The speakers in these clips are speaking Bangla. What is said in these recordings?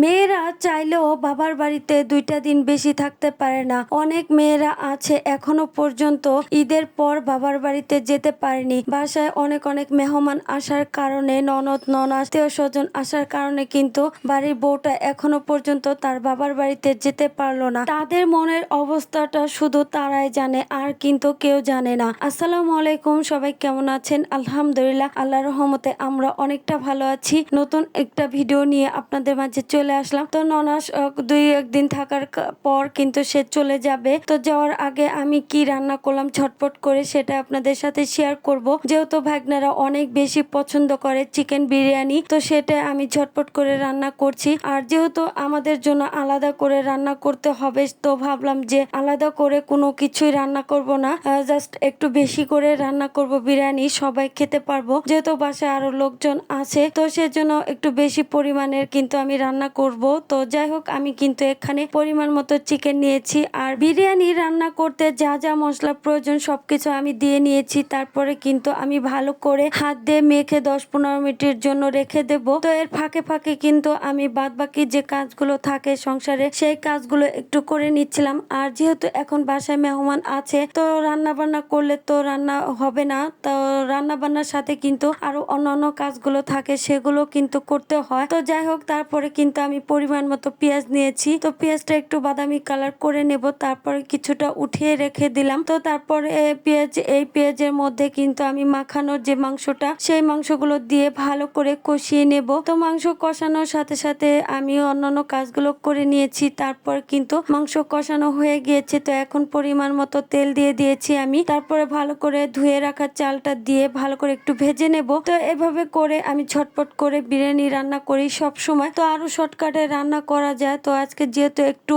মেয়েরা চাইলেও বাবার বাড়িতে দুইটা দিন বেশি থাকতে পারে না। অনেক মেয়েরা আছে এখনও পর্যন্ত ঈদের পর বাবার বাড়িতে যেতে পারেনি। বাসায় অনেক অনেক মেহমান আসার কারণে, ননদ, নন, আত্মীয় স্বজন আসার কারণে কিন্তু বাড়ির বউটা এখনও পর্যন্ত তার বাবার বাড়িতে যেতে পারল না। তাদের মনের অবস্থাটা শুধু তারাই জানে, আর কিন্তু কেউ জানে না। আসসালামু আলাইকুম, সবাই কেমন আছেন? আলহামদুলিল্লাহ আল্লাহ রহমতে আমরা অনেকটা ভালো আছি। নতুন একটা ভিডিও নিয়ে আপনাদের মাঝে চলে আসলাম। তো ননাস আহ, দুই একদিন থাকার পর কিন্তু সে চলে যাবে। তো যাওয়ার আগে আমি কি রান্না করলাম ঝটপট করে সেটা আপনাদের সাথে শেয়ার করব। যেহেতু ভাগনারা অনেক বেশি পছন্দ করে চিকেন বিরিয়ানি তো সেটা আমি ঝটপট করে রান্না করছি। আর যেহেতু আমাদের জন্য আলাদা করে রান্না করতে হবে তো ভাবলাম যে আলাদা করে কোনো কিছুই রান্না করব না। জাস্ট একটু বেশি করে রান্না করব বিরিয়ানি সবাই খেতে পারব। যেহেতু বাসায় আরও লোকজন আছে তো সেজন্য একটু বেশি পরিমাণের কিন্তু আমি রান্না করব। তো যাই হোক আমি কিন্তু এখানে পরিমাণ মতো চিকেন নিয়েছি। আর বিরিয়ানি রান্না করতে যা যা মশলা প্রয়োজন সব কিছু আমি দিয়ে নিয়েছি। তারপরে কিন্তু আমি ভালো করে হাত দিয়ে মেখে দশ পনেরো মিনিটের জন্য রেখে দেব। তো এর ফাঁকে ফাঁকে কিন্তু আমি বাদ বাকি যে কাজগুলো থাকে সংসারে, সেই কাজগুলো একটু করে নিচ্ছিলাম। আর যেহেতু এখন বাসায় মেহমান আছে, তো রান্না বান্না করলে তো রান্না হবে না। তো রান্না বান্নার সাথে কিন্তু আরও অন্যান্য কাজগুলো থাকে, সেগুলো কিন্তু করতে হয়। তো যাই হোক তারপরে কিন্তু আমি পরিমাণ মতো পেঁয়াজ নিয়েছি। তো পেঁয়াজটা একটু বাদামি কালার করে নেব। তারপরে কিছুটা উঠিয়ে রেখে দিলাম। তো তারপরে পেঁয়াজ, এই পেঁয়াজের মধ্যে কিন্তু আমি মাখানোর যে মাংসটা, সেই মাংসগুলো দিয়ে ভালো করে কষিয়ে নেব। তো মাংস কষানোর সাথে সাথে আমি অন্যান্য কাজগুলো করে নিয়েছি। তারপর কিন্তু মাংস কষানো হয়ে গিয়েছে। তো এখন পরিমাণ মতো তেল দিয়ে দিয়েছি আমি। তারপরে ভালো করে ধুয়ে রাখা চালটা দিয়ে ভালো করে একটু ভেজে নেব। তো এভাবে করে আমি ঝটপট করে বিরিয়ানি রান্না করি সব সময় তো আরও শর্টকাটে রান্না করা যায়। তো আজকে যেহেতু একটু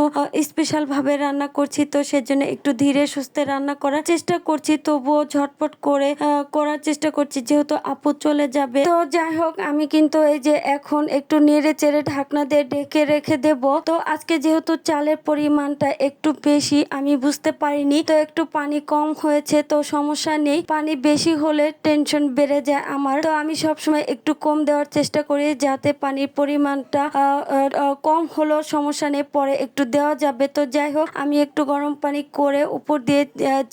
স্পেশাল ভাবে রান্না করছি, তো সেজন্য একটু ধীরে সুস্থে রান্না করার চেষ্টা করছি। তবুও ঝটপট করে করার চেষ্টা করছি, যেহেতু আপু চলে যাবে। তো যাই হোক, আমি কিন্তু এই যে এখন একটু নেড়ে চেড়ে ঢাকনা দিয়ে ডেকে রেখে দেব। তো আজকে যেহেতু চালের পরিমাণটা একটু বেশি, আমি বুঝতে পারিনি। তো একটু পানি কম হয়েছে, তো সমস্যা নেই। পানি বেশি হলে টেনশন বেড়ে যায় আমার। তো আমি সবসময় একটু কম দেওয়ার চেষ্টা করি, যাতে পানির পরিমাণটা কম হলেও সমস্যা নেই, পরে একটু দেওয়া যাবে। তো যাই হোক, আমি একটু গরম পানি করে উপর দিয়ে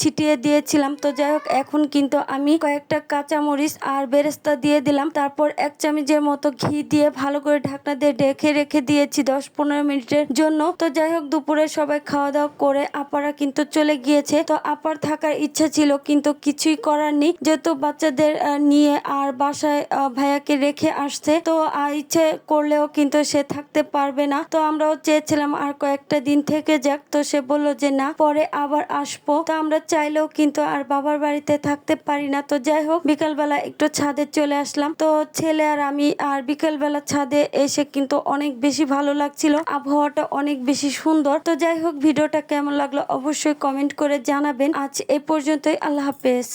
ছিটিয়ে দিয়েছিলাম। তো যাই হোক, এখন কিন্তু আমি কয়েকটা কাঁচামরিচ আর বেরেস্তা দিয়ে দিলাম। তারপর এক চামচের মতো ঘি দিয়ে ভালো করে ঢাকনা দিয়ে ঢেকে রেখে দিয়েছি দশ পনেরো মিনিটের জন্য। তো যাই হোক, দুপুরে সবাই খাওয়া দাওয়া করে আপারা কিন্তু চলে গিয়েছে। তো আপার থাকার ইচ্ছা ছিল, কিন্তু কিছুই করার নেই। যেহেতু বাচ্চাদের নিয়ে আর বাসায় ভাইয়াকে রেখে আসছে, তো ইচ্ছে করলেও কিন্তু সে থাকতে পারবে না। তো আমরাও চেয়েছিলাম আর কয়েকটা দিন থেকে যাক। তো সে বলল যে, না, পরে আবার আসব। তো আমরা চাইলেও কিন্তু আর বাবার বাড়িতে থাকতে পারি না। তো যাই হোক, বিকালবেলা একটু ছাদে চলে আসলাম। তো ছেলে আর আমি আর বিকালবেলা ছাদে এসে কিন্তু অনেক বেশি ভালো লাগছিল। আবহাওয়াটা অনেক বেশি সুন্দর। তো যাই হোক, ভিডিওটা কেমন লাগল অবশ্যই কমেন্ট করে জানাবেন। আজ এই পর্যন্তই। আল্লাহ হাফেজ।